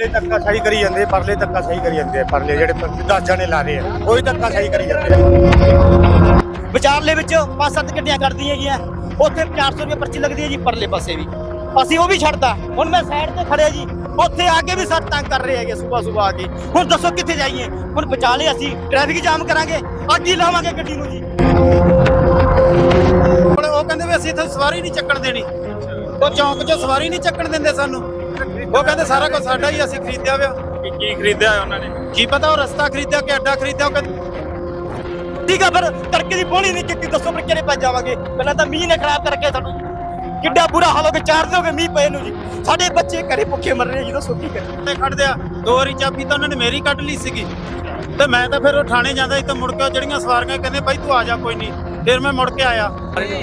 ਪਰਲੇ ਧੱਕਾ ਸਹੀ ਕਰੀ ਜਾਂਦੇ ਪਰਲੇ ਧੱਕਾ ਸਹੀ ਕਰੀ ਜਾਂਦੇ ਆ, ਪਰਲੇ ਜਿਹੜੇ 10 ਜਣੇ ਲਾ ਰਹੇ ਆ ਕੋਈ ਧੱਕਾ ਸਹੀ ਕਰੀ ਜਾਂਦੇ ਵਿਚਾਰਲੇ ਵਿੱਚ ਪੰਜ ਸੱਤ ਗੱਡੀਆਂ ਕੱਢਦੀਆਂ ਹੈਗੀਆਂ ਉੱਥੇ 400 ਰੁਪਏ ਪਰਚੀ ਲੱਗਦੀ ਹੈ ਜੀ ਪਰਲੇ ਪਾਸੇ ਵੀ। ਅਸੀਂ ਉਹ ਵੀ ਛੱਡਦਾ ਹੁਣ ਮੈਂ ਸਾਈਡ ਤੇ ਖੜਿਆ ਜੀ ਉੱਥੇ ਆ ਕੇ ਵੀ ਸੱਤ ਤੰਗ ਕਰ ਰਹੇ ਹੈਗੇ ਸਵੇਰ ਸਵੇਰ ਆ ਕੇ। ਹੁਣ ਦੱਸੋ ਕਿੱਥੇ ਜਾਈਏ? ਹੁਣ ਵਿਚਾਲੇ ਅਸੀਂ ਟ੍ਰੈਫਿਕ ਜਾਮ ਕਰਾਂਗੇ ਅੱਜ ਹੀ ਲਾਵਾਂਗੇ ਗੱਡੀ ਨੂੰ ਜੀ। ਹੁਣ ਉਹ ਕਹਿੰਦੇ ਵੀ ਅਸੀਂ ਇੱਥੇ ਸਵਾਰੀ ਨਹੀਂ ਚੱਕਣ ਦੇਣੀ। ਉਹ ਚੌਂਕ 'ਚ ਸਵਾਰੀ ਨਹੀਂ ਚੱਕਣ ਦਿੰਦੇ ਸਾਨੂੰ। ਉਹ ਕਹਿੰਦੇ ਸਾਰਾ ਕੁਝ ਸਾਡਾ ਹੀ ਅਸੀਂ ਖਰੀਦਿਆ ਹੋਇਆ ਕੀ ਕੀ ਖਰੀਦਿਆ ਹੋਇਆ ਉਹਨਾਂ ਨੇ? ਕੀ ਪਤਾ ਉਹ ਰਸਤਾ ਖਰੀਦਿਆ ਕਿ ਅੱਡਾ ਖਰੀਦਿਆ ਉਹ ਕਹਿੰਦੇ ਠੀਕ ਆ ਫਿਰ ਤੜਕੇ ਦੀ ਬੋਲੀ ਨਹੀਂ ਕੀਤੀ ਦੱਸੋ ਫਿਰ ਕਿਹੜੇ ਭੱਜ ਜਾਵਾਂਗੇ? ਪਹਿਲਾਂ ਤਾਂ ਮੀਂਹ ਨੇ ਖਰਾਬ ਕਰਕੇ ਸਾਨੂੰ ਕਿੱਡਾ ਬੁਰਾ ਹਾਲ ਹੋ ਗਿਆ ਚਾਰ ਦਿਨ ਹੋ ਗਏ ਮੀਂਹ ਪਏ ਨੂੰ ਜੀ। ਸਾਡੇ ਬੱਚੇ ਘਰੇ ਭੁੱਖੇ ਮਰ ਰਹੇ ਜੀ ਦੱਸੋ ਕੀ ਕਰੀਏ। ਤੇ ਖੜਦੇ ਆ ਦੋ ਵਾਰੀ ਚਾਬੀ ਤਾਂ ਉਹਨਾਂ ਨੇ ਮੇਰੀ ਕੱਢ ਲਈ ਸੀਗੀ। ਤੇ ਮੈਂ ਤਾਂ ਫਿਰ ਉਹ ਥਾਣੇ ਜਾਂਦਾ ਸੀ ਤੇ ਮੁੜ ਕੇ ਉਹ ਜਿਹੜੀਆਂ ਸਵਾਰੀਆਂ ਕਹਿੰਦੇ ਬਾਈ ਤੂੰ ਆ ਜਾ ਕੋਈ ਨਹੀਂ। ਫਿਰ ਮੈਂ ਮੁੜ ਕੇ ਆਇਆ।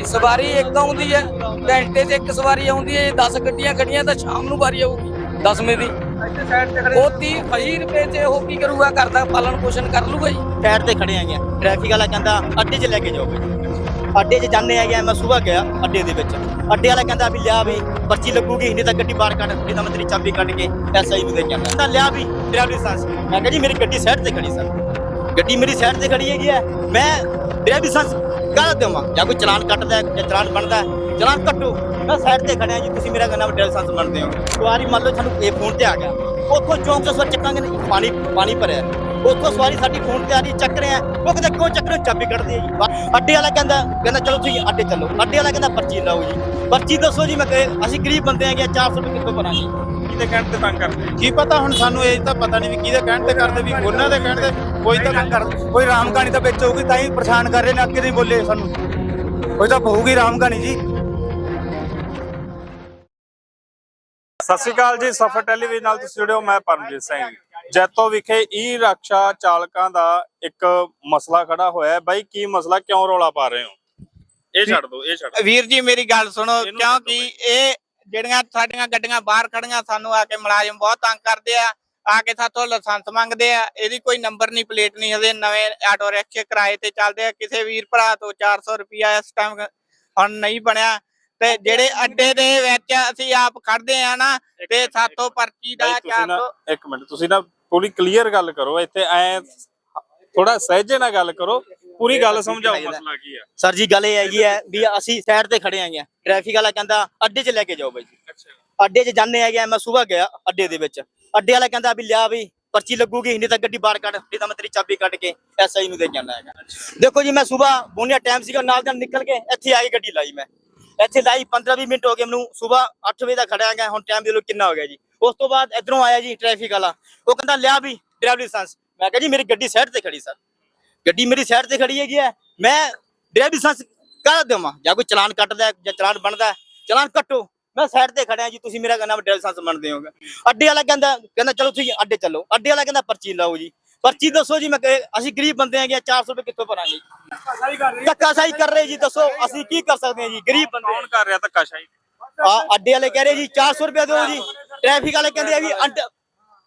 ਸਵਾਰੀ ਇੱਕ ਆਉਂਦੀ ਹੈ ਘੰਟੇ 'ਚ ਇੱਕ ਸਵਾਰੀ ਆਉਂਦੀ ਹੈ 10 ਗੱਡੀਆਂ ਖੜੀਆਂ ਤਾਂ ਸ਼ਾਮ ਨੂੰ ਵਾਰੀ ਆਊਗੀ। 10ਵੇਂ ਦੀ। ਉਹ 30 20 ਰੁਪਏ 'ਚ ਉਹ ਕੀ ਕਰੂਗਾ ਘਰ ਦਾ ਪਾਲਣ ਪੋਸ਼ਣ ਕਰ ਲੂਗਾ ਜੀ। ਸਾਈਡ ਤੇ ਖੜੇ ਹੈਗੇ ਆ। ਟ੍ਰੈਫਿਕ ਵਾਲਾ ਕਹਿੰਦਾ ਅੱਡੇ 'ਚ ਲੈ ਕੇ ਜਾਓ ਬਈ। ਅੱਡੇ 'ਚ ਜਾਂਦੇ ਹੈਗੇ ਆ, ਮੈਂ ਸਵੇਰ ਗਿਆ ਅੱਡੇ ਦੇ ਵਿੱਚ। ਅੱਡੇ ਵਾਲਾ ਕਹਿੰਦਾ ਵੀ ਲਿਆ ਵੀ ਪਰਚੀ ਲੱਗੂਗੀ ਨਹੀਂ ਤਾਂ ਗੱਡੀ ਬਾਹਰ ਕੱਢ ਨਹੀਂ ਤਾਂ ਮੈਂ ਤੇਰੀ ਚਾਬੀ ਕੱਢ ਕੇ ਐਸਆਈ ਨੂੰ ਦੇ ਕੇ ਆਉਂਦਾ ਤਾਂ ਲਿਆ ਵੀ ਡਰਾਈਵਰ ਲਾਇਸੈਂਸ ਮੈਂ ਕਿਹਾ ਜੀ ਮੇਰੀ ਗੱਡੀ ਸਾਈਡ ਤੇ ਖੜੀ ਸਰ। ਗੱਡੀ ਮੇਰੀ ਸਾਈਡ ਤੇ ਖੜੀ ਹੈਗੀ ਹੈ। ਮੈਂ ਡਰਾਈਵਰ ਲਾਇਸੈਂਸ ਕਾਹ ਦੇਵਾਂ। ਜਾਂ ਕੋਈ ਚਲਾਨ ਕੱਟਦਾ ਹੈ, ਜਾਂ ਚਲਾਨ ਬਣਦਾ ਹੈ, ਚਲਾਨ ਕੱਟੋ। ਮੈਂ ਸਾਈਡ ਤੇ ਖੜਿਆ ਜੀ ਤੁਸੀਂ ਮੇਰਾ ਕਹਿੰਦਾ ਡਰਾਈਵਰ ਲਾਇਸੈਂਸ ਮੰਨਦੇ ਹੋ। ਸਵਾਰੀ ਮੰਨ ਲਓ ਤੁਹਾਨੂੰ ਇਹ ਫੋਨ ਤੇ ਆ ਗਿਆ। ਉੱਥੋਂ ਚੌਂਕ ਤੋਂ ਸਵਾਰੀ ਚੱਕਾਂਗੇ ਨਹੀਂ ਪਾਣੀ ਪਾਣੀ ਭਰਿਆ। ਉੱਥੋਂ ਸਵਾਰੀ ਸਾਡੀ ਫੋਨ ਤੇ ਆ ਰਹੀ ਚੱਕ ਰਹੇ ਆ। ਉਹ ਕਹਿੰਦਾ ਕਿਉਂ ਚੱਕ ਰਹੇ ਹੋ? ਚਾਬੀ ਕੱਢਦੇ ਆ ਜੀ। ਅੱਡੇ ਵਾਲਾ ਕਹਿੰਦਾ ਕਹਿੰਦਾ ਚਲੋ ਤੁਸੀਂ ਅੱਡੇ ਚੱਲੋ। ਅੱਡੇ ਵਾਲਾ ਕਹਿੰਦਾ ਪਰਚੀ ਲਾਓ ਜੀ। ਪਰਚੀ ਦੱਸੋ ਜੀ ਮੈਂ ਕਹੇ ਅਸੀਂ ਗਰੀਬ ਬੰਦੇ ਹੈਗੇ 400 ਰੁਪਏ ਕਿੱਥੋਂ ਭਰਾਂਗੇ? ਕਿਹਦੇ ਕਹਿਣ ਤੇ ਤੰਗ ਕਰਦੇ? ਕੀ ਪਤਾ ਹੁਣ ਸਾਨੂੰ ਇਹ ਤਾਂ ਪਤਾ ਨਹੀਂ ਵੀ ਕਿਹਦੇ ਕਹਿਣ ਤੇ ਕਰਦੇ ਵੀ ਉਹਨਾਂ ਦੇ ਕਹਿਣ ਤੇ ਕੋਈ ਤਾਂ ਕਰ ਕੋਈ ਰਾਮ ਕਹਾਣੀ ਤਾਂ ਵਿੱਚ ਹੋਊਗੀ ਤਾਂ ਹੀ ਪਰੇਸ਼ਾਨ ਕਰ ਰਹੇ ਨੇ ਅੱਗੇ ਨਹੀਂ ਬੋਲੇ ਸਾਨੂੰ। ਕੋਈ ਤਾਂ ਹੋਊਗੀ ਰਾਮ ਕਹਾਣੀ ਜੀ। ਸਤਿ ਸ਼੍ਰੀ ਅਕਾਲ ਜੀ ਸਫਰ ਟੈਲੀਵਿਜ਼ਨ ਨਾਲ ਤੁਸੀਂ ਜੁੜਿਓ ਮੈਂ ਪਰਮਜੀਤ ਸਿੰਘ। ਜੈਤੋ ਵਿਖੇ ਈ ਰਕਸ਼ਾ ਚਾਲਕਾਂ ਦਾ ਇੱਕ ਮਸਲਾ ਖੜਾ ਹੋਇਆ ਹੈ। ਬਾਈ ਕੀ ਮਸਲਾ? ਕਿਉਂ ਰੌਲਾ ਪਾ ਰਹੇ ਹੋ? ਇਹ ਛੱਡ ਦਿਓ ਇਹ ਛੱਡ ਦਿਓ। ਵੀਰ ਜੀ ਮੇਰੀ ਗੱਲ ਸੁਣੋ। ਇਹਨੂੰ ਕਿਉਂਕਿ ਦੱਸੋ ਇਹ ਜਿਹੜੀਆਂ ਸਾਡੀਆਂ ਗੱਡੀਆਂ ਬਾਹਰ ਖੜੀਆਂ ਸਾਨੂੰ ਆ ਕੇ ਮੁਲਾਜ਼ਮ ਬਹੁਤ ਤੰਗ ਕਰਦੇ ਆ ਆ ਕੇ ਸਾਤੋਂ ਲਾਇਸੈਂਸ ਮੰਗਦੇ ਆ। ਇਹਦੀ ਕੋਈ ਨੰਬਰ ਨਹੀਂ ਪਲੇਟ ਨਹੀਂ ਹਦੇ ਨਵੇਂ ਆਟੋ ਰਿਕਸ਼ੇ ਕਿਰਾਏ ਤੇ ਚੱਲਦੇ ਆ। ਕਿਸੇ ਵੀਰ ਭਰਾ ਤੋਂ 400 ਰੁਪਿਆ ਇਸ ਟਾਈਮ ਹੁਣ ਨਹੀਂ ਬਣਿਆ। ਤੇ ਜਿਹੜੇ ਅੱਡੇ ਦੇ ਵਿੱਚ ਅਸੀਂ ਆਪ ਖੜਦੇ ਆ ਨਾ ਤੇ ਸਾਤੋਂ ਪਰਚੀ ਦਾ ਬਾਈ ਤੁਸੀਂ ਨਾ 400 ਇੱਕ ਮਿੰਟ ਤੁਸੀਂ ਨਾ ਪੂਰੀ ਕਲੀਅਰ ਗੱਲ ਕਰੋ ਇੱਥੇ ਐ ਥੋੜਾ ਸਹਿਜੇ ਨਾਲ ਗੱਲ ਕਰੋ ਪੂਰੀ ਗੱਲ ਸਮਝਾਓ ਮਸਲਾ ਕੀ ਆ। ਸਰ ਜੀ ਗੱਲ ਇਹ ਹੈਗੀ ਹੈ ਵੀ ਅਸੀਂ ਸਾਈਡ ਤੇ ਖੜੇ ਹੈਗੇ ਆ ਟ੍ਰੈਫਿਕ ਵਾਲਾ ਕਹਿੰਦਾ ਅੱਡੇ 'ਚ ਲੈ ਕੇ ਜਾਓ ਬਾਈ ਜੀ। ਅੱਡੇ 'ਚ ਜਾਂਦੇ ਹੈਗੇ ਮੈਂ ਸਵੇਰ ਗਿਆ ਅੱਡੇ ਦੇ ਵਿੱਚ। ਅੱਡੇ ਵਾਲਾ ਕਹਿੰਦਾ ਵੀ ਲਿਆ ਵੀ ਪਰਚੀ ਲੱਗੂਗੀ ਨਹੀਂ ਤਾਂ ਗੱਡੀ ਬਾਹਰ ਕੱਢ ਨਹੀਂ ਤਾਂ ਮੈਂ ਤੇਰੀ ਚਾਬੀ ਕੱਢ ਕੇ ਐਸਆਈ ਨੂੰ ਦੇ ਆਉਣਾ ਹੈਗਾ। ਦੇਖੋ ਜੀ ਮੈਂ ਸਵੇਰ ਬੋਨੀਆ ਟਾਈਮ ਸੀਗਾ ਨਾਲ ਨਾਲ ਨਿਕਲ ਕੇ ਇੱਥੇ ਆ ਕੇ ਗੱਡੀ ਲਾਈ ਮੈਂ। ਇੱਥੇ ਲਾਈ 15 20 ਮਿੰਟ ਹੋ ਗਏ ਮੈਨੂੰ ਸਵੇਰ 8 ਵਜੇ ਦਾ ਖੜਿਆ ਗਿਆ ਹੁਣ ਟਾਈਮ ਦੇ ਲੋ ਕਿੰਨਾ ਹੋ ਗਿਆ ਜੀ। ਉਸ ਤੋਂ ਬਾਅਦ ਇਧਰੋਂ ਆਇਆ ਜੀ ਟ੍ਰੈਫਿਕ ਵਾਲਾ। ਉਹ ਕਹਿੰਦਾ ਲਿਆ ਵੀ ਡਰਾਈਵਰ ਲਾਇਸੈਂਸ ਮੈਂ ਕਿਹਾ ਜੀ ਮੇਰੀ ਗੱਡੀ ਸਾਈਡ ਤੇ ਖੜੀ ਸਰ ਗੱਡੀ ਮੇਰੀ ਸਾਈਡ ਤੇ ਖੜੀ ਹੈਗੀ ਹੈ। ਮੈਂ ਡਰਾਈਵਰ ਲਾਇਸੈਂਸ ਕਾਹ ਦੇਵਾਂ। ਜਾਂ ਕੋਈ ਚਲਾਨ ਕੱਟਦਾ ਜਾਂ ਚਲਾਨ ਬਣਦਾ ਚਲਾਨ ਕੱਟੋ। ਮੈਂ ਸਾਈਡ ਤੇ ਖੜਿਆ ਜੀ ਤੁਸੀਂ ਮੇਰਾ ਨਾਮ ਡਰਾਈਵਰ ਲਾਇਸੈਂਸ ਮੰਨਦੇ ਹੋਗੇ। ਅੱਡੇ ਵਾਲਾ ਕਹਿੰਦਾ ਕਹਿੰਦਾ ਚਲੋ ਤੁਸੀਂ ਅੱਡੇ ਚੱਲੋ। ਅੱਡੇ ਵਾਲਾ ਕਹਿੰਦਾ ਪਰਚੀ ਲਾਓ ਜੀ। ਪਰਚੀ ਦੱਸੋ ਜੀ ਮੈਂ ਅਸੀਂ ਗਰੀਬ ਬੰਦੇ ਹੈਗੇ 400 ਰੁਪਏ ਕਿੱਥੋਂ ਭਰਾਂਗੇ? ਧੱਕਾ ਸਹੀ ਕਰ ਰਹੇ ਜੀ ਦੱਸੋ ਅਸੀਂ ਕੀ ਕਰ ਸਕਦੇ ਹਾਂ ਜੀ ਗਰੀਬ ਬੰਦੇ। ਕੌਣ ਕਰ ਰਿਹਾ ਧੱਕਾਸ਼ਾਹੀ? ਆ ਅੱਡੇ ਵਾਲੇ ਕਹਿ ਰਹੇ ਜੀ 400 ਰੁਪਏ ਦਿਓ ਜੀ। ਟ੍ਰੈਫਿਕ ਵਾਲੇ ਕਹਿੰਦੇ ਆ ਵੀ ਅੱਡ-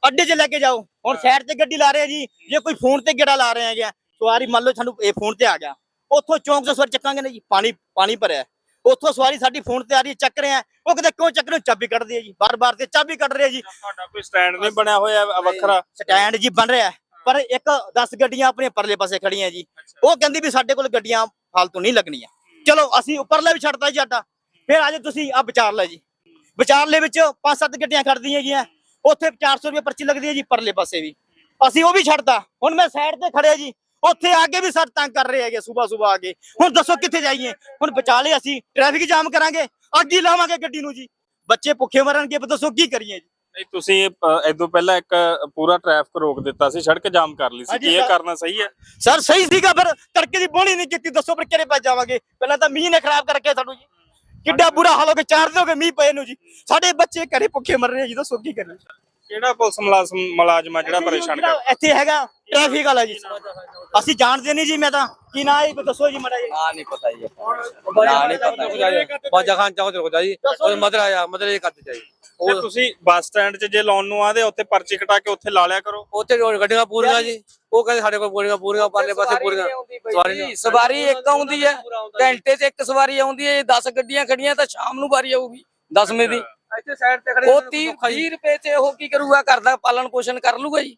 ਅੱਡੇ 'ਚ ਲੈ ਕੇ ਜਾਓ। ਹੁਣ ਸਾਈਡ ਤੇ ਗੱਡੀ ਲਾ ਰਹੇ ਆ ਜੀ ਜੇ ਕੋਈ ਫੋਨ ਤੇ ਗੇੜਾ ਲਾ ਰਹੇ ਹੈਗੇ ਆ, ਸਵਾਰੀ ਮੰਨ ਲਓ ਸਾਨੂੰ ਇਹ ਫੋਨ ਤੇ ਆ ਗਿਆ। ਉੱਥੋਂ ਚੌਂਕ ਤੋਂ ਸਵਾਰੀ ਚੱਕਾਂਗੇ ਨਾ ਜੀ ਪਾਣੀ ਪਾਣੀ ਭਰਿਆ। ਹੈ। ਉੱਥੋਂ ਸਵਾਰੀ ਸਾਡੀ ਫੋਨ ਤੇ ਆ ਰਹੀ ਹੈ, ਚੱਕ ਰਹੇ ਆ। ਉਹ ਕਹਿੰਦੇ ਕਿਉਂ ਚੱਕ ਰਹੇ ਹੋ? ਚਾਬੀ ਕੱਢਦੇ ਆ ਜੀ। ਬਾਰ-ਬਾਰ ਤੇ ਚਾਬੀ ਕੱਢ ਰਹੇ ਆ ਜੀ। ਤੁਹਾਡਾ ਕੋਈ ਸਟੈਂਡ ਨਹੀਂ ਬਣਿਆ ਹੋਇਆ ਵੱਖਰਾ। ਸਟੈਂਡ ਜੀ ਬਣ ਰਿਹਾ। ਹੈ, ਪਰ ਇੱਕ 10 ਗੱਡੀਆਂ ਆਪਣੀਆਂ ਪਰਲੇ ਪਾਸੇ ਖੜੀਆਂ ਜੀ। ਉਹ ਕਹਿੰਦੀ ਵੀ ਸਾਡੇ ਕੋਲ ਗੱਡੀਆਂ ਫਾਲਤੂ ਨਹੀਂ ਲੱਗਣੀਆਂ। ਚਲੋ ਅਸੀਂ ਉੱਪਰਲੇ ਵੀ ਛੱਡਤਾ ਜੀ ਅੱਡਾ ਫਿਰ ਅੱਜ ਤੁਸੀਂ ਆ ਵਿਚਾਰ ਲੈ ਜੀ। ਵਿਚਾਰਲੇ ਵਿੱਚ ਪੰਜ ਸੱਤ ਗੱਡੀਆਂ ਖੜਦੀਆਂ ਹੈਗੀਆਂ। ਉੱਥੇ 400 ਰੁਪਏ ਪਰਚੀ ਲੱਗਦੀ ਹੈ ਜੀ ਪਰਲੇ ਪਾਸੇ ਵੀ। ਅਸੀਂ ਉਹ ਵੀ ਛੱਡਤਾ। ਹੁਣ ਮੈਂ ਸਾਈਡ ਤੇ ਖੜਿਆ ਜੀ। ਉੱਥੇ ਆ ਕੇ ਵੀ ਸਰ ਤੰਗ ਕਰ ਰਹੇ ਹੈਗੇ ਸਵੇਰ ਸਵੇਰ ਆ ਕੇ। ਹੁਣ ਦੱਸੋ ਕਿੱਥੇ ਜਾਈਏ? ਹੁਣ ਵਿਚਾਲੇ ਅਸੀਂ ਟ੍ਰੈਫਿਕ ਜਾਮ ਕਰਾਂਗੇ ਅੱਗ ਹੀ ਲਾਵਾਂਗੇ ਗੱਡੀ ਨੂੰ ਜੀ। ਬੱਚੇ ਭੁੱਖੇ ਮਰਨਗੇ ਦੱਸੋ ਕੀ ਕਰੀਏ ਜੀ? ਨਹੀਂ ਤੁਸੀਂ ਇਦੋਂ ਪਹਿਲਾਂ ਇੱਕ ਪੂਰਾ ਟ੍ਰੈਫਿਕ ਰੋਕ ਦਿੱਤਾ ਸੀ ਸੜਕ ਜਾਮ ਕਰ ਲਈ ਸੀ। ਕੀ ਇਹ। ਕਰਨਾ ਸਹੀ ਹੈ? ਸਰ ਸਹੀ ਸੀਗਾ ਫਿਰ ਤੜਕੇ ਦੀ ਬੋਲੀ ਨਹੀਂ ਕੀਤੀ। ਦੱਸੋ ਫਿਰ ਕਿਹੜੇ ਪਾਸ ਜਾਵਾਂਗੇ? ਪਹਿਲਾਂ ਤਾਂ ਮੀਂਹ ਨੇ ਖਰਾਬ ਕਰਕੇ ਸਾਨੂੰ ਜੀ। ਕਿੱਡਾ ਬੁਰਾ ਹਾਲ ਹੋ ਗਿਆ ਚਾਰ ਦਿਨ ਹੋ ਗਏ ਮੀਂਹ ਪਏ ਨੂੰ ਜੀ। ਸਾਡੇ ਬੱਚੇ ਘਰੇ ਭੁੱਖੇ ਮਰ ਰਹੇ ਆ ਜੀ ਦੱਸੋ ਕੀ ਕਰੀਏ। ਕਿਹੜਾ ਪੁਲਿਸ ਮੁਲਾਜ਼ਮ ਮੁਲਾਜ਼ਮ ਆ ਜਿਹੜਾ ਪਰੇਸ਼ਾਨ ਕਰ ਇੱਥੇ ਹੈਗਾ ਟ੍ਰੈਫਿਕ ਵਾਲਾ ਜੀ। ਅਸੀਂ ਜਾਣਦੇ ਨਹੀਂ ਜੀ ਮੈਂ ਤਾਂ ਕੀ ਨਾ ਹੈ ਦੱਸੋ ਜੀ ਮੜਾ ਜੀ ਹਾਂ ਨਹੀਂ ਪਤਾ ਜੀ। ਹਾਂ ਨਹੀਂ ਪਤਾ ਬਾਜਾ ਖਾਨ ਚਾਹੋ ਤੇ ਰੁਕ ਜਾ। ਮਦਰ ਆਇਆ ਮਦਰ ਇਹ ਕਰਦੇ ਚਾਹੀਏ ਤੇ ਤੁਸੀਂ ਬੱਸ ਸਟੈਂਡ 'ਚ ਜੇ ਲਾਉਣ ਨੂੰ ਆਦੇ ਉੱਥੇ ਪਰਚੀ ਕਟਾ ਕੇ ਉੱਥੇ ਲਾ ਲਿਆ ਕਰੋ। ਉੱਥੇ ਗੱਡੀਆਂ ਪੂਰੀਆਂ ਜੀ ਉਹ ਕਹਿੰਦੇ ਸਾਡੇ ਕੋਲ ਪੂਰੀਆਂ ਪੂਰੀਆਂ ਪਰਲੇ ਪਾਸੇ ਪੂਰੀਆਂ। ਸਵਾਰੀ ਨਹੀਂ। ਸਵਾਰੀ ਇੱਕ ਆਉਂਦੀ ਹੈ ਘੰਟੇ 'ਚ ਇੱਕ ਸਵਾਰੀ ਆਉਂਦੀ ਹੈ 10 ਗੱਡੀਆਂ ਖੜੀਆਂ ਤਾਂ ਸ਼ਾਮ ਨੂੰ ਵਾਰੀ ਆਊਗੀ 10ਵੇਂ ਦੀ। ਇੱਥੇ ਸਾਈਡ ਤੇ ਖੜੇ ਉਹ 30 20 ਰੁਪਏ ਚ ਉਹ ਕੀ ਕਰੂਗਾ ਘਰ ਦਾ ਪਾਲਣ ਪੋਸ਼ਣ ਕਰ ਲੂਗਾ ਜੀ।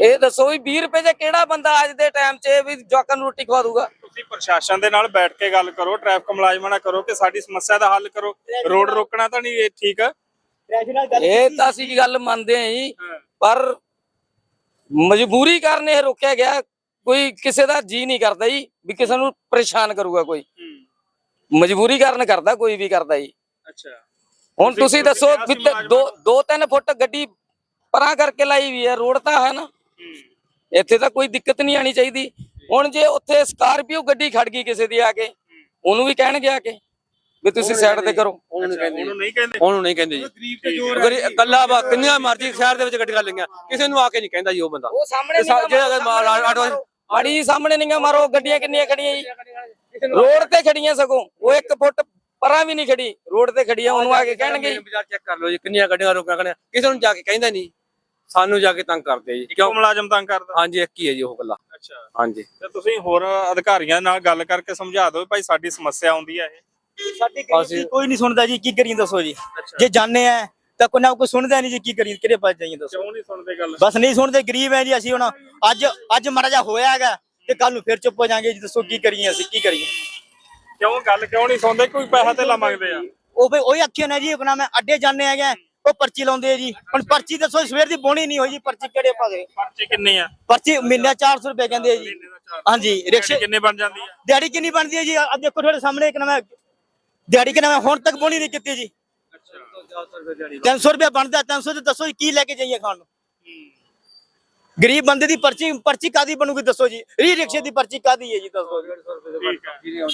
ਇਹ ਦੱਸੋ ਵੀ 20 ਰੁਪਏ ਚ ਕਿਹੜਾ ਬੰਦਾ ਅੱਜ ਦੇ ਟਾਈਮ 'ਚ ਵੀ ਜਵਾਕਾਂ ਨੂੰ ਰੋਟੀ ਖਵਾ ਦੂਗਾ ਤੁਸੀਂ ਪ੍ਰਸ਼ਾਸਨ ਦੇ ਨਾਲ ਬੈਠ ਕੇ ਗੱਲ ਕਰੋ ਟ੍ਰੈਫਿਕ ਮੁਲਾਜ਼ਮਾਂ ਨਾਲ ਕਰੋ ਕਿ ਸਾਡੀ ਸਮੱਸਿਆ ਦਾ ਹੱਲ ਕਰੋ। ਰੋਡ ਰੋਕਣਾ ਤਾਂ ਨਹੀਂ ਇਹ ਠੀਕ? ਇਹ ਤਾਂ ਅਸੀਂ ਗੱਲ ਮੰਨਦੇ ਆਂ ਜੀ ਪਰ ਮਜਬੂਰੀ ਕਾਰਨ ਇਹ ਰੋਕਿਆ ਗਿਆ ਕੋਈ ਕਿਸੇ ਦਾ ਜੀ ਨਹੀਂ ਕਰਦਾ ਜੀ ਵੀ ਕਿਸੇ ਨੂੰ ਪਰੇਸ਼ਾਨ ਕਰੂਗਾ ਕੋਈ। ਮਜਬੂਰੀ ਕਾਰਨ ਕਰਦਾ ਕੋਈ ਵੀ ਕਰਦਾ ਜੀ। ਅੱਛਾ। ਹੁਣ ਤੁਸੀਂ ਦੱਸੋ ਦੋ ਦੋ ਤਿੰਨ ਫੁੱਟ ਗੱਡੀ ਪਰਾਂ ਕਰਕੇ ਲਾਈ ਵੀ ਹੈ ਰੋਡ ਤਾਂ ਹੈ ਨਾ। ਇੱਥੇ ਤਾਂ ਕੋਈ ਦਿੱਕਤ ਨਹੀਂ ਆਣੀ ਚਾਹੀਦੀ। ਹੁਣ ਜੇ ਉੱਥੇ ਸਕਾਰਪੀਓ ਗੱਡੀ ਖੜ ਗਈ ਕਿਸੇ ਦੀ ਆ ਕੇ ਉਹਨੂੰ ਵੀ ਕਹਿਣਗੇ ਆ ਕੇ ਵੀ ਤੁਸੀਂ ਸਾਈਡ ਤੇ ਕਰੋ। ਉਹਨੂੰ ਨਹੀਂ ਕਹਿੰਦੇ? ਉਹਨੂੰ ਨਹੀਂ ਕਹਿੰਦੇ ਜੀ। ਕੱਲਾ ਵਾ ਕਿੰਨੀਆਂ ਮਰਜ਼ੀ ਸ਼ਹਿਰ ਦੇ ਵਿੱਚ ਗੱਡੀਆਂ ਲਈਆਂ। ਕਿਸੇ ਨੂੰ ਆ ਕੇ ਨਹੀਂ ਕਹਿੰਦਾ ਜੀ ਉਹ ਬੰਦਾ। ਉਹ ਸਾਹਮਣੇ ਜਿਹੜਾ ਸਾਹਮਣੇ ਨਹੀਂ ਮਾਰੋ। ਗੱਡੀਆਂ ਕਿੰਨੀਆਂ ਖੜੀਆਂ ਜੀ? ਰੋਡ ਤੇ ਖੜੀਆਂ ਸਗੋਂ। ਉਹ ਇੱਕ ਫੁੱਟ ਪਰਾਂ ਵੀ ਨਹੀਂ ਖੜੀ। ਰੋਡ ਤੇ ਖੜੀ ਆ ਉਹਨੂੰ ਆ ਕੇ ਕਹਿਣਗੇ ਬਾਜ਼ਾਰ ਚੈੱਕ ਕਰ ਲਓ ਜੀ ਕਿੰਨੀਆਂ ਗੱਡੀਆਂ ਰੋਕਾਂ ਖੜੀਆਂ। ਕਿਸੇ ਨੂੰ ਜਾ ਕੇ ਕਹਿੰਦਾ ਨਹੀਂ। ਸਾਨੂੰ ਜਾ ਕੇ ਤੰਗ ਕਰਦੇ ਜੀ। ਕਿਉਂ? ਮੁਲਾਜ਼ਮ ਤੰਗ ਕਰਦਾ। ਹਾਂਜੀ ਇੱਕ ਹੀ ਹੈ ਜੀ ਉਹ ਗੱਲਾਂ। ਅੱਛਾ। ਹਾਂਜੀ। ਤੇ ਤੁਸੀਂ ਹੋਰ ਅਧਿਕਾਰੀਆਂ ਨਾਲ ਗੱਲ ਕਰਕੇ ਸਮਝਾ ਦਿਓ ਵੀ ਭਾਈ ਸਾਡੀ ਸਮੱਸਿਆ ਆਉਂਦੀ ਹੈ ਇਹ। ਸਾਡੀ ਗਰੀਬ ਕੋਈ ਨਹੀਂ ਸੁਣਦਾ ਜੀ ਕੀ ਕਰੀਏ ਦੱਸੋ ਜੀ। ਜੇ ਜਾਣੇ ਆ ਤਾਂ ਕੋਈ ਨਾ ਕੋਈ ਸੁਣਦਾ ਨਹੀਂ ਜੀ ਕੀ ਕਰੀਏ ਕਿਹੜੇ ਪਾਸ ਜਾਈਏ ਦੱਸੋ। ਕਿਉਂ ਨਹੀਂ ਸੁਣਦੇ ਗੱਲ? ਬਸ ਨਹੀਂ ਸੁਣਦੇ ਗਰੀਬ ਹੈ ਜੀ ਅਸੀਂ ਹੁਣ ਅੱਜ ਅੱਜ ਮਾੜਾ ਜਿਹਾ ਹੋਇਆ ਹੈਗਾ ਤੇ ਕੱਲ ਨੂੰ ਫਿਰ ਚੁੱਪ ਹੋ ਜਾਾਂਗੇ ਜੀ ਦੱਸੋ ਕੀ ਕਰੀਏ ਅਸੀਂ ਕੀ ਕਰੀਏ। ਕਿਉਂ ਗੱਲ ਕਿਉਂ ਨਹੀਂ ਸੁਣਦੇ? ਕੋਈ ਪੈਸਾ ਤੇ ਮੰਗਦੇ ਆ। ਉਹ ਬਈ ਉਹੀ ਅੱਖੀਆਂ ਨੇ ਜੀ ਆਪਣਾ ਮੈਂ ਅੱਡੇ ਜਾਣੇ ਹੈਗੇ ਉਹ ਪਰਚੀ ਲਾਉਂਦੇ ਆ ਜੀ। ਹੁਣ ਪਰਚੀ ਦੱਸੋ ਸਵੇਰ ਦੀ ਬੋਣੀ ਨਹੀਂ ਹੋਈ ਜੀ ਪਰਚੀ ਕਿਹੜੇ ਪਾਸੇ ਪਰਚੇ ਕਿੰਨੇ ਆ? ਪਰਚੀ ਮਹੀਨਾ 400 ਰੁਪਏ ਕਹਿੰਦੇ ਆ ਜੀ। ਹਾਂਜੀ ਰਿਕਸ਼ੇ ਕਿੰਨੇ ਬਣ ਜਾਂਦੀ ਆ? ਦਿਹਾੜੀ ਕਿੰਨੀ ਬਣਦੀ ਹੈ ਜੀ? ਆ ਦੇਖੋ ਤੁਹਾਡੇ ਸਾਹਮਣੇ ਇੱਕ ਨਾ ਮੈਂ ਦਿਹਾੜੀ ਕਿੰਨਾ ਹੁਣ ਤੱਕ ਬੋਣੀ ਨਹੀਂ ਕੀਤੀ ਜੀ। 300 ਰੁਪਏ ਬਣਦਾ 300 ਤੇ ਦੱਸੋ ਕੀ ਲੈ ਕੇ ਜਾਈਏ ਖਾਣ ਨੂੰ? ਗਰੀਬ ਬੰਦੇ ਦੀ ਪਰਚੀ ਪਰਚੀ ਕਾਦੀ ਬਣੂਗੀ ਦੱਸੋ ਜੀ? ਰੀ ਰਿਕਸ਼ੇ ਦੀ ਪਰਚੀ ਕਾਦੀ ਹੈ ਜੀ ਦੱਸੋ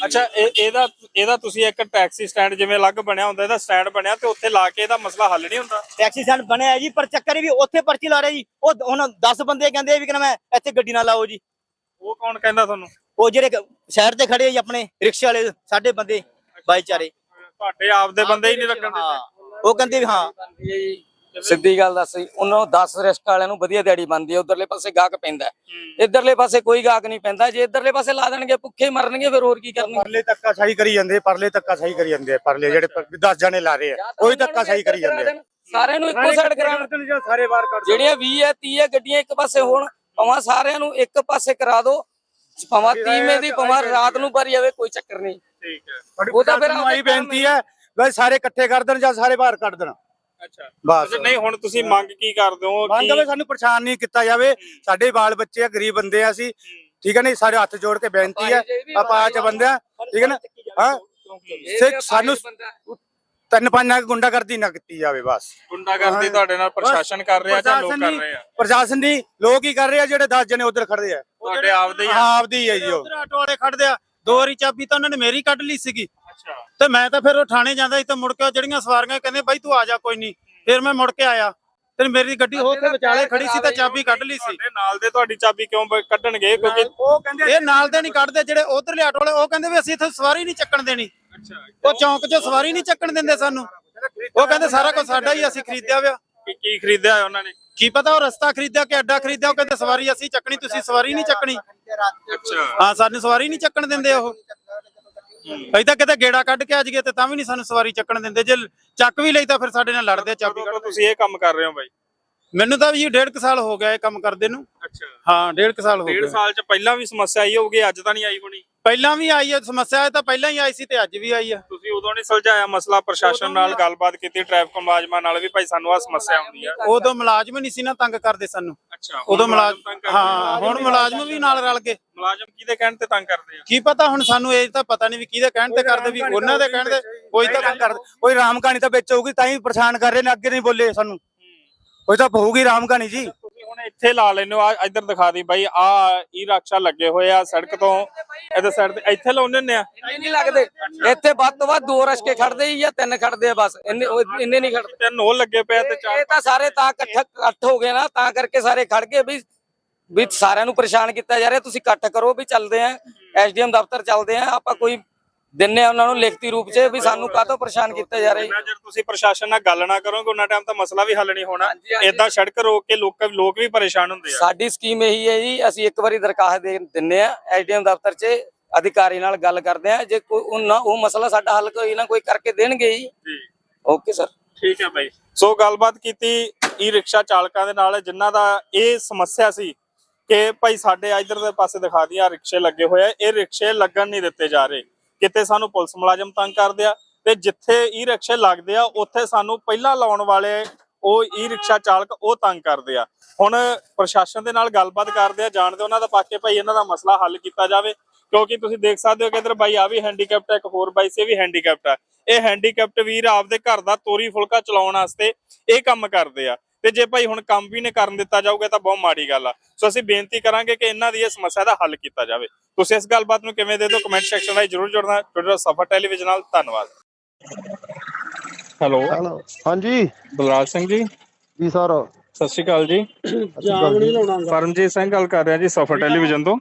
ਅੱਛਾ ਇਹ ਇਹਦਾ ਇਹਦਾ ਤੁਸੀਂ ਇੱਕ ਟੈਕਸੀ ਸਟੈਂਡ ਜਿਵੇਂ ਅਲੱਗ ਬਣਿਆ ਹੁੰਦਾ ਇਹਦਾ ਸਟੈਂਡ ਬਣਿਆ ਤੇ ਉੱਥੇ ਲਾ ਕੇ ਇਹਦਾ ਮਸਲਾ ਹੱਲ ਨਹੀਂ ਹੁੰਦਾ? ਟੈਕਸੀ ਸਟੈਂਡ ਬਣਿਆ ਹੈ ਜੀ ਪਰ ਚੱਕਰ ਇਹ ਵੀ ਉੱਥੇ ਪਰਚੀ ਲਾ ਰਹੇ ਜੀ। ਉਹ ਹੁਣ 10 ਬੰਦੇ ਕਹਿੰਦੇ ਆ ਵੀ ਕਿ ਮੈਂ ਇੱਥੇ ਗੱਡੀ ਨਾ ਲਾਓ ਜੀ। ਉਹ ਕੌਣ ਕਹਿੰਦਾ ਤੁਹਾਨੂੰ? ਉਹ ਜਿਹੜੇ ਸਾਈਡ ਤੇ ਖੜੇ ਆ ਜੀ ਆਪਣੇ ਰਿਕਸ਼ੇ ਵਾਲੇ ਸਾਡੇ ਬੰਦੇ ਭਾਈਚਾਰੇ। ਤੁਹਾਡੇ ਆਪਦੇ ਬੰਦੇ ਹੀ ਨਹੀਂ ਹਾਂ। ਦਿੰਦੇ? ਉਹ ਕਹਿੰਦੇ ਵੀ ਹਾਂ। ਸਿੱਧੀ ਗੱਲ ਦੱਸ ਜੀ, ਉਹਨਾਂ 10 ਰਿਸਕ ਵਾਲਿਆਂ ਨੂੰ ਵਧੀਆ ਦਿਹਾੜੀ ਬਣਦੀ ਹੈ ਉਧਰਲੇ ਪਾਸੇ ਗਾਹਕ ਪੈਂਦਾ ਹੈ। ਇੱਧਰਲੇ ਪਾਸੇ ਕੋਈ ਗਾਹਕ ਨਹੀਂ ਪੈਂਦਾ ਜੇ ਇੱਧਰਲੇ ਪਾਸੇ ਲਾ ਦੇਣਗੇ ਭੁੱਖੇ ਮਰਨਗੇ ਫਿਰ ਹੋਰ ਕੀ ਕਰਨਗੇ? ਪਰਲੇ ਧੱਕਾ ਸਹੀ ਕਰੀ ਜਾਂਦੇ ਪਰਲੇ ਧੱਕਾ ਸਹੀ ਕਰੀ ਜਾਂਦੇ ਆ, ਪਰਲੇ ਜਿਹੜੇ 10 ਜਣੇ ਲਾ ਰਹੇ ਆ ਉਹੀ ਧੱਕਾ ਸਹੀ ਕਰੀ ਜਾਂਦੇ ਸਾਰਿਆਂ ਨੂੰ ਇੱਕੋ ਸਾਈਡ ਕਰਾਉਣ। ਸਾਰੇ ਬਾਹਰ ਕੱਢ ਜਿਹੜੀਆਂ 20 ਹੈ 30 ਹੈ ਗੱਡੀਆਂ ਇੱਕ ਪਾਸੇ ਹੋਣ ਭਾਵੇਂ ਸਾਰਿਆਂ ਨੂੰ ਇੱਕ ਪਾਸੇ ਕਰਾ ਦਿਓ ਭਾਵੇਂ 30 ਦੀ ਭਾਵੇਂ ਰਾਤ ਨੂੰ ਭਰੀ ਜਾਵੇ ਕੋਈ ਚੱਕਰ ਨਹੀਂ। ਠੀਕ ਹੈ। ਉਹ ਤਾਂ ਫਿਰ ਆਈ ਬੇਨਤੀ ਹੈ ਬਈ ਸਾਰੇ ਇਕੱਠੇ ਕਰ ਦੇਣ ਜਾਂ ਸਾਰੇ ਬਾਹਰ ਕੱਢ ਦੇਣ। ਅੱਛਾ। ਬਸ। ਨਹੀਂ ਹੁਣ ਤੁਸੀਂ ਮੰਗ ਕੀ ਕਰਦੇ ਹੋ ਮੰਗ ਵੀ ਸਾਨੂੰ ਪਰੇਸ਼ਾਨ ਨਹੀਂ ਕੀਤਾ ਜਾਵੇ। ਸਾਡੇ ਬਾਲ ਬੱਚੇ ਆ ਗਰੀਬ ਬੰਦੇ ਆ ਅਸੀਂ। ਠੀਕ ਹੈ ਨਹੀਂ? ਸਾਰੇ ਹੱਥ ਜੋੜ ਕੇ ਬੇਨਤੀ ਹੈ। ਆਪਾਂ ਆ ਚ ਬੰਦੇ ਠੀਕ ਹੈ ਨਾ? ਹਾਂ? ਸਿੱਖ ਸਾਨੂੰ ਤਿੰਨ ਪੰਜ ਨਾਲ ਗੁੰਡਾਗਰਦੀ ਨਾ ਕੀਤੀ ਜਾਵੇ ਬਸ। ਗੁੰਡਾਗਰਦੀ ਤੁਹਾਡੇ ਨਾਲ ਪ੍ਰਸ਼ਾਸਨ ਕਰ ਰਿਹਾ ਜਾਂ ਲੋਕ ਕਰ ਪ੍ਰਸ਼ਾਸਨ ਰਹੇ ਆ? ਪ੍ਰਸ਼ਾਸਨ ਨਹੀਂ ਲੋਕ ਹੀ ਕਰ ਰਹੇ ਆ ਜਿਹੜੇ 10 ਜਣੇ ਉਧਰ ਖੜਦੇ ਆ। ਤੁਹਾਡੇ ਆਪਦੇ ਹੀ ਆ। ਹਾਂ ਆਪਦੀ ਹੈ ਜੀ ਉਹ। ਉਧਰ ਆਟੋ ਵਾਲੇ ਖੜਦੇ ਆ। ਦੋ ਵਾਰੀ ਚਾਬੀ ਤਾਂ ਉਹਨਾਂ ਨੇ ਮੇਰੀ ਕੱਢ ਲਈ ਸੀਗੀ। ਤੇ ਮੈਂ ਤਾਂ ਫਿਰ ਉਹ ਥਾਣੇ ਜਾਂਦਾ ਸੀ ਤੇ ਮੁੜ ਕੇ ਉਹ ਜਿਹੜੀਆਂ ਸਵਾਰੀਆਂ ਕਹਿੰਦੇ ਬਾਈ ਤੂੰ ਆ ਜਾ ਕੋਈ ਨਹੀਂ। ਫਿਰ ਮੈਂ ਮੁੜ ਕੇ ਆਇਆ। ਤੇ ਮੇਰੀ ਗੱਡੀ ਉਹ ਉੱਥੇ ਵਿਚਾਲੇ ਖੜੀ ਸੀ ਤੇ ਚਾਬੀ ਕੱਢ ਲਈ ਸੀ। ਤੁਹਾਡੇ ਨਾਲ ਦੇ ਤੁਹਾਡੀ ਚਾਬੀ ਕਿਉਂ ਬ- ਕੱਢਣਗੇ? ਕਿਉਂਕਿ ਉਹ ਕਹਿੰਦੇ ਇਹ ਨਾਲ ਦੇ ਨਹੀਂ ਕੱਢਦੇ ਜਿਹੜੇ ਉਧਰਲੇ ਆਟੋ ਵਾਲੇ ਉਹ ਕਹਿੰਦੇ ਵੀ ਅਸੀਂ ਇੱਥੇ ਸਵਾਰੀ ਨਹੀਂ ਚੱਕਣ ਦੇਣੀ। ਅੱਛਾ ਉਹ ਚੌਂਕ 'ਚ ਸਵਾਰੀ ਨਹੀਂ ਚੱਕਣ ਦਿੰਦੇ ਸਾਨੂੰ। ਉਹ ਕਹਿੰਦੇ ਸਾਰਾ ਕੁਝ ਸਾਡਾ ਹੀ ਅਸੀਂ ਖਰੀਦਿਆ ਵਿਆ ਕੀ ਕੀ ਖਰੀਦਿਆ ਹੈ ਉਹਨਾਂ ਨੇ? ਕੀ ਪਤਾ ਉਹ ਰਸਤਾ ਖਰੀਦਿਆ ਕਿ ਅੱਡਾ ਖਰੀਦਿਆ ਉਹ ਕਹਿੰਦੇ ਸਵਾਰੀ ਅਸੀਂ ਚੱਕਣੀ ਤੁਸੀਂ ਸਵਾਰੀ ਨਹੀਂ ਚੱਕਣੀ। ਅੱਛਾ। ਹਾਂ ਸਾਨੂੰ ਸਵਾਰੀ ਨਹੀਂ ਚੱਕਣ ਦਿੰਦੇ ਉਹ। ਅਸੀਂ ਤਾਂ ਕਿਤੇ ਗੇੜਾ ਕੱਢ ਕੇ ਅੱਜ ਗਏ ਤੇ ਤਾਂ ਵੀ ਨਹੀਂ ਸਾਨੂੰ ਸਵਾਰੀ ਚੱਕਣ ਦਿੰਦੇ। ਜੇ ਚੱਕ ਵੀ ਲਈ ਤਾਂ ਫਿਰ ਸਾਡੇ ਨਾਲ ਲੜਦੇ ਆ ਚਾਬੀ ਕੱਢ ਤੁਸੀਂ ਇਹ ਕੰਮ ਕਰ ਰਹੇ ਹੋ ਬਾਈ। ਮੈਨੂੰ ਤਾਂ ਵੀ ਡੇਢ ਕੁ ਸਾਲ ਹੋ ਗਿਆ ਇਹ ਕੰਮ ਕਰਦੇ ਨੂੰ। ਅੱਛਾ। ਹਾਂ ਡੇਢ ਕੁ ਸਾਲ ਹੋ ਡੇਢ ਗਿਆ ਸਾਲ ਚ ਪਹਿਲਾਂ ਵੀ ਸਮੱਸਿਆ ਆਈ ਹੋਊਗੀ ਅੱਜ ਤਾਂ ਨਹੀਂ ਆਈ ਹੋਣੀ। ਪਹਿਲਾਂ ਵੀ ਆਈ ਹੈ ਸਮੱਸਿਆ ਇਹ ਤਾਂ ਪਹਿਲਾਂ ਹੀ ਆਈ ਸੀ ਤੇ ਅੱਜ ਵੀ ਆਈ ਆ। ਤੁਸੀਂ ਉਦੋਂ ਨਹੀਂ ਸੁਲਝਾਇਆ ਮਸਲਾ ਪ੍ਰਸ਼ਾਸਨ ਨਾਲ ਗੱਲਬਾਤ ਕੀਤੀ ਟ੍ਰੈਫਿਕ ਮੁਲਾਜ਼ਮਾਂ ਨਾਲ ਵੀ ਭਾਈ ਸਾਨੂੰ ਆ ਸਮੱਸਿਆ ਆਉਂਦੀ ਆ। ਉਦੋਂ ਮੁਲਾਜ਼ਮ ਨਹੀਂ ਸੀ ਨਾ ਤੰਗ ਕਰਦੇ ਸਾਨੂੰ। ਅੱਛਾ ਉਦੋਂ ਮੁਲਾਜ਼ਮ ਹਾਂ ਹੁਣ ਮੁਲਾਜ਼ਮ ਵੀ ਨਾਲ ਰਲ ਗਏ ਮੁਲਾਜ਼ਮ ਕਿਹਦੇ ਕਹਿਣ ਤੇ ਤੰਗ ਕਰਦੇ ਆ? ਕੀ ਪਤਾ ਹੁਣ ਸਾਨੂੰ ਇਹ ਤਾਂ ਪਤਾ ਨਹੀਂ ਵੀ ਕਿਹਦੇ ਕਹਿਣ ਤੇ ਕਰਦੇ ਵੀ ਉਹਨਾਂ ਦੇ ਕਹਿਣ ਤੇ ਕੋਈ ਤਾਂ ਤਾਂ ਕਰ ਕੋਈ ਰਾਮ ਕਹਾਣੀ ਤਾਂ ਵਿੱਚ ਹੋਊਗੀ ਤਾਂ ਹੀ ਪਰੇਸ਼ਾਨ ਕਰ ਰਹੇ ਨੇ ਅੱਗੇ ਨਹੀਂ ਬੋਲੇ ਸਾਨੂੰ। ਕੋਈ ਤਾਂ ਹੋਊਗੀ ਰਾਮ ਕਹਾਣੀ ਜੀ। ਤੁਸੀਂ ਹੁਣ ਇੱਥੇ ਲਾ ਲੈਨੇ ਆ ਇੱਧਰ ਦਿਖਾ ਦੀ ਬਾਈ ਆ ਈ ਰਕਸ਼ਾ ਲੱਗੇ ਹੋਏ ਆ ਸੜਕ ਤੋਂ। ਇਹਦੇ ਸਾਈਡ ਤੇ ਇੱਥੇ ਲਾਉਂਦੇ ਹੁੰਦੇ ਆ? ਇੰਨੇ ਨਹੀਂ ਲੱਗਦੇ। ਇੱਥੇ ਵੱਧ ਤੋਂ ਵੱਧ ਦੋ ਰਸ਼ਕੇ ਖੜਦੇ ਹੀ ਜਾਂ ਤਿੰਨ ਖੜਦੇ ਆ ਬਸ। ਇੰਨੇ ਇੰਨੇ ਨਹੀਂ ਖੜਦੇ। ਤਿੰਨ ਹੋਰ ਲੱਗੇ ਪਏ ਤੇ ਚਾਰ ਇਹ ਤਾਂ ਸਾਰੇ ਤਾਂ ਇਕੱਠ ਇਕੱਠ ਹੋ ਗਏ ਨਾ ਤਾਂ ਕਰਕੇ ਸਾਰੇ ਖੜ ਗਏ ਵੀ ਵੀ ਸਾਰਿਆਂ ਨੂੰ ਪਰੇਸ਼ਾਨ ਕੀਤਾ ਜਾ ਰਿਹਾ। ਤੁਸੀਂ ਇਕੱਠ ਕਰੋ ਵੀ ਚੱਲਦੇ ਆ ਐਸਡੀਐਮ ਦਫ਼ਤਰ ਚੱਲਦੇ ਆ। ਆਪਾਂ ਕੋਈ ਦਿੰਨੇ ਆ ਉਹਨਾਂ ਨੂੰ ਲਿਖਤੀ ਰੂਪ 'ਚ ਵੀ ਸਾਨੂੰ ਕਾਹਤੋਂ ਪਰੇਸ਼ਾਨ ਕੀਤਾ ਜਾ ਰਿਹਾ ਜਿੰਨਾ ਚਿਰ ਤੁਸੀਂ ਪ੍ਰਸ਼ਾਸਨ ਨਾਲ ਗੱਲ ਨਾ ਕਰੋਗੇ ਉਹਨਾਂ ਟਾਈਮ ਤਾਂ ਮਸਲਾ ਵੀ ਹੱਲ ਨਹੀਂ ਹੋਣਾ। ਹਾਂਜੀ, ਹਾਂਜੀ। ਏਦਾਂ ਸੜਕ ਰੋਕ ਕੇ ਲੋਕ ਲੋਕ ਵੀ ਪਰੇਸ਼ਾਨ ਹੁੰਦੇ ਆ। ਸਾਡੀ ਸਕੀਮ ਇਹੀ ਹੈ ਜੀ ਅਸੀਂ ਇੱਕ ਵਾਰੀ ਦਰਖਾਸਤ ਦੇ ਦਿੰਨੇ ਆ ਐਸਡੀਐਮ ਦਫ਼ਤਰ 'ਚ ਅਧਿਕਾਰੀ ਨਾਲ ਗੱਲ ਕਰਦੇ ਆ। ਜੇ ਕੋਈ ਉਹਨਾਂ ਉਹ ਮਸਲਾ ਸਾਡਾ ਹੱਲ ਕੋਈ ਨਾ ਕੋਈ ਕਰਕੇ ਦੇਣਗੇ ਜੀ। ਜੀ। ਓਕੇ ਸਰ ਠੀਕ ਹੈ ਬਾਈ। ਸੋ ਗੱਲਬਾਤ ਕੀਤੀ ਈ ਰਿਕਸ਼ਾ ਚਾਲਕਾਂ ਦੇ ਨਾਲ ਜਿਨ੍ਹਾਂ ਦਾ ਇਹ ਸਮੱਸਿਆ ਸੀ ਕਿ ਭਾਈ ਸਾਡੇ ਇਧਰ ਦੇ ਪਾਸੇ ਦਿਖਾ ਦਿਆ ਰਿਕਸ਼ੇ ਲੱਗੇ ਹੋਏ ਆ। ਇਹ ਰਿਕਸ਼ੇ ਲੱਗਣ ਨਹੀਂ ਦਿੱਤੇ ਜਾ ਰਹੇ। ਕਿਤੇ ਸਾਨੂੰ ਪੁਲਿਸ ਮੁਲਾਜ਼ਮ ਤੰਗ ਕਰਦੇ ਆ ਤੇ ਜਿੱਥੇ ਈ ਰਿਕਸ਼ੇ ਲੱਗਦੇ ਆ, ਉੱਥੇ ਸਾਨੂੰ ਪਹਿਲਾਂ ਲਾਉਣ ਵਾਲੇ ਉਹ ਈ ਰਿਕਸ਼ਾ ਚਾਲਕ ਉਹ ਤੰਗ ਕਰਦੇ ਆ। ਹੁਣ ਪ੍ਰਸ਼ਾਸਨ ਦੇ ਨਾਲ ਗੱਲਬਾਤ ਕਰਦੇ ਆ, ਜਾਣਦੇ ਉਹਨਾਂ ਦਾ ਪਾਕੇ ਭਾਈ ਇਹਨਾਂ ਦਾ ਮਸਲਾ ਹੱਲ ਕੀਤਾ ਜਾਵੇ, ਕਿਉਂਕਿ ਤੁਸੀਂ ਦੇਖ ਸਕਦੇ ਹੋ ਕਿ ਇਧਰ ਬਾਈ ਆ ਵੀ ਹੈਂਡੀਕੈਪਟ ਇੱਕ ਹੋਰ ਬਾਈ ਸੇ ਵੀ ਹੈਂਡੀਕੈਪਟ ਆ। ਇਹ ਹੈਂਡੀਕੈਪਟ ਵੀਰ ਆਪਦੇ ਘਰ ਦਾ ਤੋਰੀ ਫੁਲਕਾ ਚਲਾਉਣ ਵਾਸਤੇ ਇਹ ਕੰਮ ਕਰਦੇ ਆ। ਤੇ ਜੇ ਭਾਈ ਹੁਣ ਕੰਮ ਵੀ ਨੇ ਕਰਨ ਦਿੱਤਾ ਜਾਊਗਾ ਤਾਂ ਬਹੁਤ ਮਾੜੀ ਗੱਲ ਆ। ਸੋ ਅਸੀਂ ਬੇਨਤੀ ਕਰਾਂਗੇ ਕਿ ਇਹਨਾਂ ਦੀ ਇਹ ਸਮੱਸਿਆ ਦਾ ਹੱਲ ਕੀਤਾ ਜਾਵੇ। ਤੁਸੀਂ ਇਸ ਗੱਲਬਾਤ ਨੂੰ ਕਿਵੇਂ ਦੇ ਦਿਓ? ਕਮੈਂਟ ਸੈਕਸ਼ਨ ਰਾਹੀਂ ਜਰੂਰ ਜੁੜਨਾ। ਜੁੜੋ ਸਫਰ ਟੈਲੀਵਿਜ਼ਨ ਨਾਲ। ਧੰਨਵਾਦ। ਹੈਲੋ। ਹੈਲੋ। ਹਾਂਜੀ। ਬਲਰਾਜ ਸਿੰਘ ਜੀ। ਜੀ ਸਰ। ਸਤਿ ਸ਼੍ਰੀ ਅਕਾਲ ਜੀ। ਪਰਮਜੀਤ ਸਿੰਘ ਗੱਲ ਕਰ ਰਿਹਾ ਜੀ ਸਫਰ ਟੈਲੀਵਿਜ਼ਨ ਤੋਂ।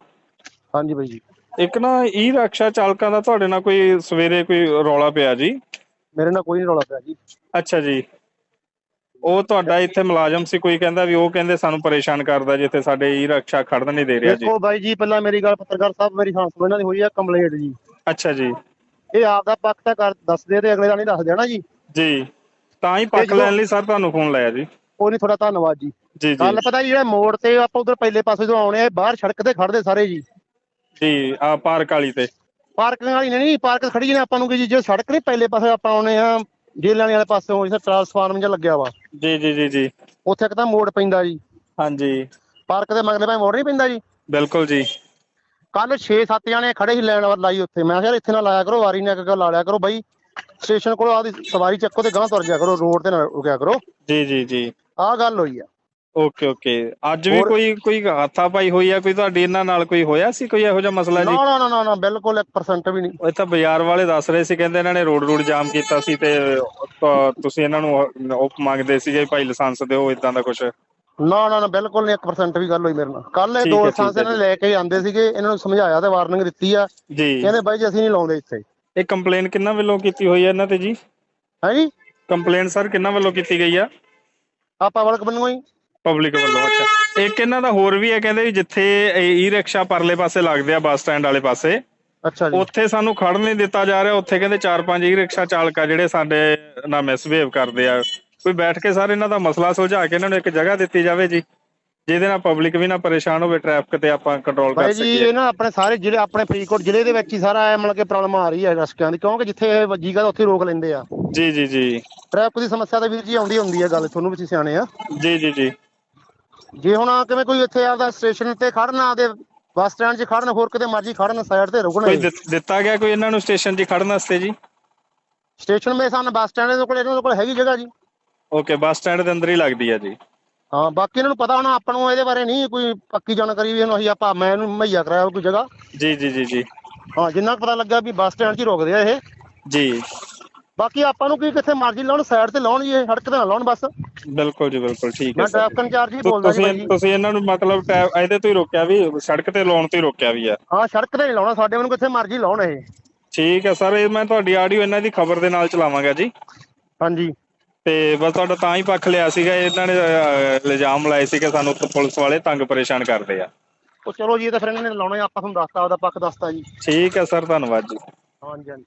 ਹਾਂਜੀ ਬਾਈ ਜੀ। ਇੱਕ ਨਾ ਈ ਰਿਕਸ਼ਾ ਚਾਲਕਾਂ ਦਾ ਤੁਹਾਡੇ ਨਾਲ ਕੋਈ ਸਵੇਰੇ ਕੋਈ ਰੌਲਾ ਪਿਆ ਜੀ? ਮੇਰੇ ਨਾਲ ਕੋਈ ਨਹੀਂ ਰੌਲਾ ਪਿਆ ਜੀ। ਅੱਛਾ ਜੀ। ਉਹ ਤੁਹਾਡਾ ਇੱਥੇ ਮੁਲਾਜ਼ਮ ਸੀ ਕੋਈ ਕਹਿੰਦਾ ਵੀ ਉਹ ਕਹਿੰਦੇ ਸਾਨੂੰ ਪਰੇਸ਼ਾਨ ਕਰਦਾ ਜਿੱਥੇ ਸਾਡੇ ਈ ਰਿਕਸ਼ਾ ਖੜਨ ਨਹੀਂ ਦੇ ਰਿਹਾ ਜੀ। ਦੇਖੋ ਬਾਈ ਜੀ ਪਹਿਲਾਂ ਮੇਰੀ ਗੱਲ ਪੱਤਰਕਾਰ ਸਾਹਿਬ ਮੇਰੀ ਹਾਂ ਸੁਣੋ ਇਹਨਾਂ ਦੀ ਹੋਈ ਆ ਕੰਪਲੇਂਟ ਜੀ। ਅੱਛਾ ਜੀ। ਇਹ ਆਪ ਦਾ ਪੱਖ ਤਾਂ ਕਰ ਦੱਸਦੇ ਤੇ ਅਗਲੇ ਦਾ ਨਹੀਂ ਦੱਸਦੇ ਨਾ ਜੀ। ਜੀ। ਤਾਂ ਹੀ ਜਦੋਂ- ਲੈਣ ਲਈ ਸਰ ਤੁਹਾਨੂੰ ਫੋਨ ਲਾਇਆ ਜੀ। ਉਹ ਨਹੀਂ ਥੋੜਾ ਧੰਨਵਾਦ ਜੀ। ਜੀ ਜੀ। ਗੱਲ ਪਤਾ ਜੀ ਜਿਹੜਾ ਮੋੜ ਤੇ ਆਪਾਂ ਉਧਰ ਪਹਿਲੇ ਪਾਸੇ ਤੋਂ ਆਉਣੇ ਆ ਬਾਹਰ ਸੜਕ ਤੇ ਖੜਦੇ ਸਾਰੇ ਜੀ। ਜੀ ਆ ਪਾਰਕ ਵਾਲੀ ਤੇ। ਪਾਰਕਿੰਗ ਵਾਲੀ ਨਹੀਂ ਪਾਰਕ ਖੜੀ ਨੇ ਆਪਾਂ ਨੂੰ ਕਿ ਜੀ ਜੇ ਸੜਕ ਨਹੀਂ ਪਹਿਲੇ ਪਾਸੇ ਆਪਾਂ ਆਉਣੇ ਆ ਜੇਲ੍ਹਾਂ ਵਾਲੇ ਪਾਸੇ ਜਿੱਥੇ ਟਰਾਂਸਫਾਰਮ ਜਿਹਾ ਲੱਗਿਆ ਵਾ। ਜੀ ਜੀ ਜੀ ਜੀ। ਉੱਥੇ ਇੱਕ ਤਾਂ ਮੋੜ ਪੈਂਦਾ ਜੀ। ਹਾਂਜੀ। ਪਾਰਕ ਦੇ ਮਗਲੇ ਪਾਸੇ ਮੋੜ ਨਹੀਂ ਪੈਂਦਾ ਜੀ। ਬਿਲਕੁਲ ਜੀ। ਕੱਲ 6-7 ਜਣੇ ਖੜੇ ਸੀ ਲੈਣ ਲਾਈ ਉੱਥੇ। ਮੈਂ ਕਿਹਾ ਯਾਰ ਇੱਥੇ ਨਾ ਲਾਇਆ ਕਰੋ ਵਾਰੀ ਨੇ ਗੱਲ ਲਾ ਲਿਆ ਕਰੋ ਬਾਈ। ਸਟੇਸ਼ਨ ਕੋਲ ਆਦੀ ਸਵਾਰੀ ਚੱਕੋ ਤੇ ਗਾਂ ਤੁਰ ਜਾ ਕਰੋ ਰੋਡ ਤੇ ਨਾ ਰੁਕਿਆ ਕਰੋ। ਜੀ ਜੀ ਜੀ। ਆਹ ਗੱਲ ਹੋਈ ਆ। ਓਕੇ ਓਕੇ ਅੱਜ ਵੀ ਹੋਰ- ਕੋਈ ਕੋਈ ਹਾਥਾ ਪਾਈ ਹੋਈ ਆ? ਕੋਈ ਤੁਹਾਡੀ ਇਹਨਾਂ ਨਾਲ ਕੋਈ ਹੋਇਆ ਸੀ? ਕੋਈ ਇਹੋ ਜਿਹਾ ਮਸਲਾ ਜੀ? ਨਾ ਨਾ ਨਾ ਨਾ ਬਿਲਕੁਲ 1% ਵੀ ਨਹੀਂ। ਉਹ ਤਾਂ ਬਾਜ਼ਾਰ ਵਾਲੇ ਦੱਸ ਰਹੇ ਸੀ ਕਹਿੰਦੇ ਇਹਨਾਂ ਨੇ ਰੋਡ ਰੋਡ ਜਾਮ ਕੀਤਾ ਸੀ ਤੇ ਤੁਸੀਂ ਇਹਨਾਂ ਨੂੰ ਉਹ- ਉਹ ਮੰਗਦੇ ਸੀਗੇ ਭਾਈ ਲਾਇਸੈਂਸ ਦਿਓ ਇਦਾਂ ਦਾ ਕੁਝ ਨਾ ਨਾ ਨਾ ਬਿਲਕੁਲ ਨਹੀਂ 1% ਵੀ ਗੱਲ ਹੋਈ ਮੇਰੇ ਨਾਲ। ਕੱਲ ਇਹ ਦੋ ਹੈ, ਠੀਕ ਹੈ ਇਹਨਾਂ ਨੇ ਲੈ ਕੇ ਆਂਦੇ ਸੀਗੇ ਇਹਨਾਂ ਨੂੰ ਸਮਝਾਇਆ ਤੇ ਵਾਰਨਿੰਗ ਦਿੱਤੀ ਆ। ਜੀ। ਕਹਿੰਦੇ ਬਾਈ ਜੀ ਅਸੀਂ ਨਹੀਂ ਲਾਉਂਦੇ ਇੱਥੇ। ਇਹ ਕੰਪਲੇਨ ਕਿੰਨਾ ਵੱਲੋਂ ਕੀਤੀ ਹੋਈ ਹੈ ਇਹਨਾਂ ਤੇ ਜੀ? ਹੈ ਜੀ? ਕੰਪਲੇਨ ਸਰ ਕਿੰਨਾ ਵੱਲੋਂ ਕੀਤੀ ਗਈ ਆ? ਆਪਾਂ ਵਲਕ ਬਣੂਗਾ ਜੀ। ਪਬਲਿਕ ਵੱਲੋਂ ਅੱਛਾ। ਇੱਕ ਇਹਨਾਂ ਦਾ ਹੋਰ ਵੀ ਹੈ ਕਹਿੰਦੇ ਵੀ ਜਿੱਥੇ ਈ ਰਿਕਸ਼ਾ ਪਰਲੇ ਪਾਸੇ ਲੱਗਦੇ ਆ ਬੱਸ ਸਟੈਂਡ ਵਾਲੇ ਪਾਸੇ ਅੱਛਾ ਜੀ। ਉੱਥੇ ਸਾਨੂੰ ਖੜਨ ਨਹੀਂ ਦਿੱਤਾ ਜਾ ਰਿਹਾ ਉੱਥੇ ਕਹਿੰਦੇ ਚਾਰ ਪੰਜ ਈ ਰਿਕਸ਼ਾ ਚਾਲਕ ਆ ਜਿਹੜੇ ਸਾਡੇ ਨਾਲ ਮਿਸਬਿਹੇਵ ਕਰਦੇ ਆ। ਕੋਈ ਬੈਠ ਕੇ ਸਰ ਇਹਨਾਂ ਦਾ ਮਸਲਾ ਸੁਲਝਾ ਕੇ ਇਹਨਾਂ ਨੂੰ ਇੱਕ ਜਗ੍ਹਾ ਦਿੱਤੀ ਜਾਵੇ ਜੀ ਜਿਹਦੇ ਨਾਲ ਪਬਲਿਕ ਵੀ ਨਾ ਪਰੇਸ਼ਾਨ ਹੋਵੇ ਟ੍ਰੈਫਿਕ ਤੇ ਆਪਾਂ ਕੰਟਰੋਲ ਕਰ ਬਾਈ ਜੀ ਸਕੀਏ। ਇਹ ਨਾ ਆਪਣੇ ਸਾਰੇ ਜ਼ਿਲ੍ਹੇ ਆਪਣੇ ਫਰੀਦਕੋਟ ਜ਼ਿਲ੍ਹੇ ਦੇ ਵਿੱਚ ਹੀ ਸਾਰਾ ਇਹ ਮਤਲਬ ਕਿ ਪ੍ਰੋਬਲਮ ਆ ਰਹੀ ਹੈ ਰਸਕਿਆਂ ਦੀ ਕਿਉਂਕਿ ਜਿੱਥੇ ਇਹ ਵੱਜੀਗਾ ਉੱਥੇ ਰੋਕ ਲੈਂਦੇ ਆ। ਜੀ ਜੀ ਜੀ। ਟ੍ਰੈਫਿਕ ਦੀ ਸਮੱਸਿਆ ਤਾਂ ਵੀਰ ਜੀ ਆਉਂਦੀ ਹੁੰਦੀ ਹੈ ਗੱਲ ਤੁਹਾਨੂੰ ਵੀ ਤੁਸੀਂ ਸਿਆਣੇ ਆ। ਜੀ ਜੀ ਜੀ। ਜੇ ਹੁਣ ਕਿਵੇਂ ਕੋਈ ਇੱਥੇ ਆਪਦਾ ਸਟੇਸ਼ਨ ਤੇ ਖੜਨਾ ਤੇ ਬੱਸ ਸਟੈਂਡ 'ਚ ਖੜਨ ਹੋਰ ਕਿਤੇ ਮਰਜ਼ੀ ਖੜਨ ਸਾਈਡ ਤੇ ਰੁਕਣ ਕੋਈ ਦਿੱਤ- ਦਿੱਤਾ ਗਿਆ ਕੋਈ ਇਹਨਾਂ ਨੂੰ ਸਟੇਸ਼ਨ 'ਚ ਖੜਨ ਵਾਸਤੇ ਜੀ? ਸਟੇਸ਼ਨ ਮੇ ਸਾਨੂੰ ਬੱਸ ਸਟੈਂਡ ਦੇ ਕੋਲ ਇਹਨਾਂ ਕੋਲ ਹੈਗੀ ਜਗ੍ਹਾ ਜੀ। ਓਕੇ ਬੱਸ ਸਟੈਂਡ ਦੇ ਅੰਦਰ ਹੀ ਲੱਗਦੀ ਆ ਜੀ। ਹਾਂ ਬਾਕੀ ਇਹਨਾਂ ਨੂੰ ਪਤਾ ਹੋਣਾ ਆਪਾਂ ਨੂੰ ਇਹਦੇ ਬਾਰੇ ਨਹੀਂ ਕੋਈ ਪੱਕੀ ਜਾਣਕਾਰੀ ਵੀ ਇਹਨੂੰ ਅਸੀਂ ਆਪਾਂ ਮੈਂ ਇਹਨੂੰ ਮੁਹੱਈਆ ਕਰਾਇਆ ਕੋਈ ਜਗ੍ਹਾ। ਜੀ ਜੀ ਜੀ ਜੀ। ਹਾਂ ਜਿੰਨਾ ਕੁ ਪਤਾ ਲੱਗਾ ਵੀ ਬੱਸ ਸਟੈਂਡ 'ਚ ਹੀ ਰੋਕਦੇ ਆ ਇਹ। ਜੀ। ਬਾਕੀ ਆਪਾਂ ਨੂੰ ਕੀ ਕਿੱਥੇ ਮਰਜ਼ੀ ਲਾਉਣ ਸਾਈਡ ਤੇ ਲਾਉਣ ਜੀ ਇਹ ਸੜਕ ਤੇ ਨਾ ਲਾਉਣ ਬਸ। ਬਿਲਕੁਲ ਜੀ ਬਿਲਕੁਲ ਠੀਕ ਹੈ ਮੈਂ ਟ੍ਰੈਫਿਕ ਇੰਚਾਰਜ ਹੀ ਬੋਲਦਾ ਜੀ ਤੁਸੀਂ ਤੁਸੀਂ ਇਹਨਾਂ ਨੂੰ ਮਤਲਬ ਇਹਦੇ ਤੋਂ ਹੀ ਰੋਕਿਆ ਵੀ ਸੜਕ ਤੇ ਲਾਉਣ ਤੋਂ ਹੀ ਰੋਕਿਆ ਵੀ ਆ। ਹਾਂ ਸੜਕ ਤੇ ਨਹੀਂ ਲਾਉਣਾ ਸਾਡੇ ਵੱਲੋਂ ਕਿੱਥੇ ਮਰਜ਼ੀ ਲਾਉਣ ਇਹ। ਠੀਕ ਹੈ ਸਰ ਇਹ ਮੈਂ ਤੁਹਾਡੀ ਆਡੀਓ ਇਹਨਾਂ ਦੀ ਖਬਰ ਦੇ ਨਾਲ ਚਲਾਵਾਂਗਾ ਜੀ। ਹਾਂਜੀ। ਤੇ ਬਸ ਤੁਹਾਡਾ ਤਾਂ ਹੀ ਪੱਖ ਲਿਆ ਸੀਗਾ ਇਹਨਾਂ ਨੇ ਇਲਜ਼ਾਮ ਲਾਏ ਸੀ ਕਿ ਸਾਨੂੰ ਪੁਲਿਸ ਵਾਲੇ ਤੰਗ ਪਰੇਸ਼ਾਨ ਕਰਦੇ ਆ। ਉਹ ਚਲੋ ਜੀ ਇਹ ਤਾਂ ਫਿਰ ਇਹਨਾਂ ਨੇ ਲਾਉਣਾ ਆਪਾਂ ਤੁਹਾਨੂੰ ਦੱਸਤਾ ਉਹਦਾ ਪੱਖ ਦੱਸਤਾ ਜੀ। ਠੀਕ ਹੈ ਸਰ ਧੰਨਵਾਦ ਜੀ। ਹਾਂਜੀ ਹਾਂਜੀ।